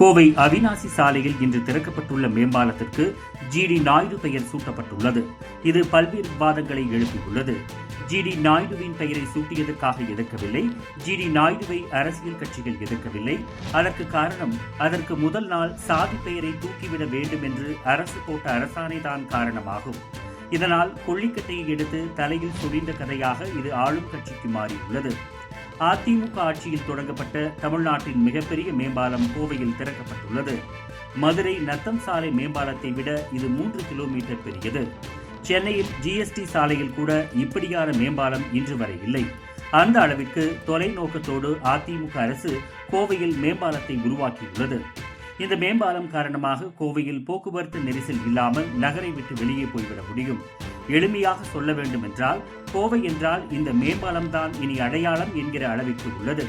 கோவை அவினாசி சாலையில் இன்று திறக்கப்பட்டுள்ள மேம்பாலத்திற்கு ஜிடி நாயுடு பெயர் சூட்டப்பட்டுள்ளது. இது பல்வேறு விவாதங்களை எழுப்பியுள்ளது. ஜிடி நாயுடுவின் பெயரை சூட்டியதற்காக எதிர்க்கவில்லை ஜிடி நாயுடுவை அரசியல் கட்சிகள் எதிர்க்கவில்லை. அதற்கு காரணம் அதற்கு முதல் நாள் சாதி பெயரை தூக்கிவிட வேண்டும் என்று அரசு போட்ட அரசாணைதான் காரணமாகும். இதனால் கொள்ளிக்கட்டையை எடுத்து தலையில் சுழிந்த கதையாக இது ஆளும் கட்சிக்கு மாறியுள்ளது. அதிமுக ஆட்சியில் தொடங்கப்பட்ட தமிழ்நாட்டின் மிகப்பெரிய மேம்பாலம் கோவையில் திறக்கப்பட்டுள்ளது. மதுரை நத்தம் சாலை மேம்பாலத்தை விட இது மூன்று கிலோமீட்டர் பெரியது. சென்னையில் ஜிஎஸ்டி சாலையில் கூட இப்படியான மேம்பாலம் இன்று வரை இல்லை. அந்த அளவிற்கு தொலைநோக்கத்தோடு அதிமுக அரசு கோவையில் மேம்பாலத்தை உருவாக்கியுள்ளது. இந்த மேம்பாலம் காரணமாக கோவையில் போக்குவரத்து நெரிசல் இல்லாமல் நகரை விட்டு வெளியே போய்விட முடியும். எளிமையாக சொல்ல வேண்டும் என்றால் கோவை என்றால் இந்த மேம்பாலம்தான் இனி அடையாளம் என்கிற அளவிற்கு உள்ளது.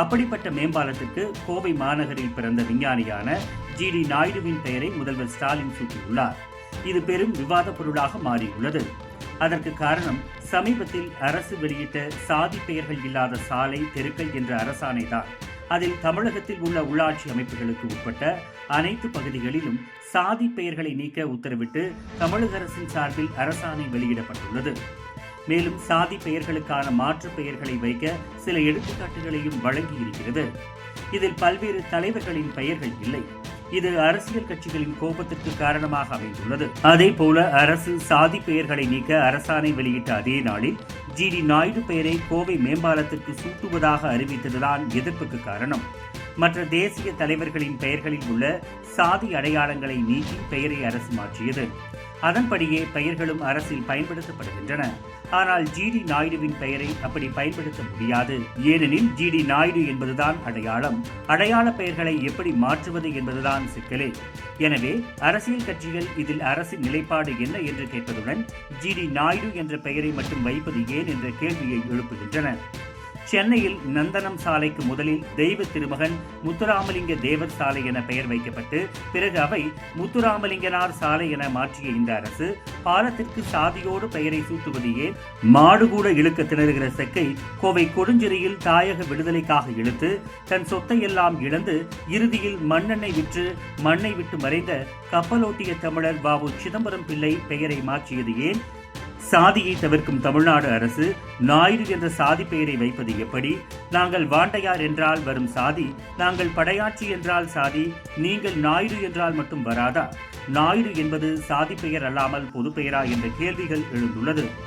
அப்படிப்பட்ட மேம்பாலத்திற்கு கோவை மாநகரில் பிறந்த விஞ்ஞானியான ஜி டி நாயுடுவின் பெயரை முதல்வர் ஸ்டாலின் சூட்டியுள்ளார். இது பெரும் விவாத பொருளாக மாறியுள்ளது. அதற்கு காரணம் சமீபத்தில் அரசு வெளியிட்ட சாதி பெயர்கள் இல்லாத சாலை தெருக்கள் என்ற அரசாணை தான் அதில் தமிழகத்தில் உள்ள உள்ளாட்சி அமைப்புகளுக்கு உட்பட்ட அனைத்து பகுதிகளிலும் சாதி பெயர்களை நீக்க உத்தரவிட்டு தமிழக அரசின் சார்பில் அரசாணை வெளியிடப்பட்டுள்ளது. மேலும் சாதி பெயர்களுக்கான மாற்று பெயர்களை வைக்க சில எடுத்துக்காட்டுகளையும் வழங்கியிருக்கிறது. இதில் பல்வேறு தலைவர்களின் பெயர்கள் இல்லை. இது அரசியல் கட்சிகளின் கோபத்திற்கு காரணமாக அமைந்துள்ளது. அதே போல அரசு சாதி பெயர்களை நீக்க அரசாணை வெளியிட்ட அதே நாளில் ஜி டி நாயுடு பெயரை கோவை மேம்பாலத்திற்கு சூட்டுவதாக அறிவித்ததுதான் எதிர்ப்புக்கு காரணம். மற்ற தேசிய தலைவர்களின் பெயர்களில் உள்ள சாதி அடையாளங்களை நீக்கி பெயரை அரசு மாற்றியது. அதன்படியே பெயர்களும் அரசில் பயன்படுத்தப்படுகின்றன. ஆனால் ஜிடி நாயுடுவின் பெயரை அப்படி பயன்படுத்த முடியாது. ஏனெனில் ஜிடி நாயுடு என்பதுதான் அடையாளம். அடையாள பெயர்களை எப்படி மாற்றுவது என்பதுதான் சிக்கலே. எனவே அரசியல் கட்சிகள் இதில் அரசின் நிலைப்பாடு என்ன என்று கேட்பதுடன் ஜிடி நாயுடு என்ற பெயரை மட்டும் வைப்பது ஏன் என்ற கேள்வியை எழுப்புகின்றன. சென்னையில் நந்தனம் சாலைக்கு முதலில் தெய்வ திருமகன் முத்துராமலிங்க தேவர் சாலை என பெயர் வைக்கப்பட்டு பிறகு அவை முத்துராமலிங்கனார் சாலை என மாற்றிய இந்த அரசு பாலத்திற்கு சாதியோடு பெயரை சூட்டுவதையே மாடுகூட மாடு கூட இழுக்க திணறுகிற செக்கை கோவை கொடுஞ்சிறையில் தாயக விடுதலைக்காக இழுத்து தன் சொத்தை எல்லாம் இழந்து இறுதியில் மண்ணெண்ணை விற்று மண்ணை விட்டு மறைந்த கப்பலோட்டிய தமிழர் பாபு சிதம்பரம் பிள்ளை பெயரை மாற்றியது ஏன்? சாதியை தவிர்க்கும் தமிழ்நாடு அரசு நாயுடு என்ற சாதி பெயரை வைப்பது எப்படி? நாங்கள் வாண்டையார் என்றால் வரும் சாதி நாங்கள் படையாட்சி என்றால் சாதி நீங்கள் நாயுடு என்றால் மட்டும் வராதா? நாயுடு என்பது சாதி பெயர் அல்லாமல் பொது பெயரா என்ற கேள்விகள் எழுந்துள்ளது.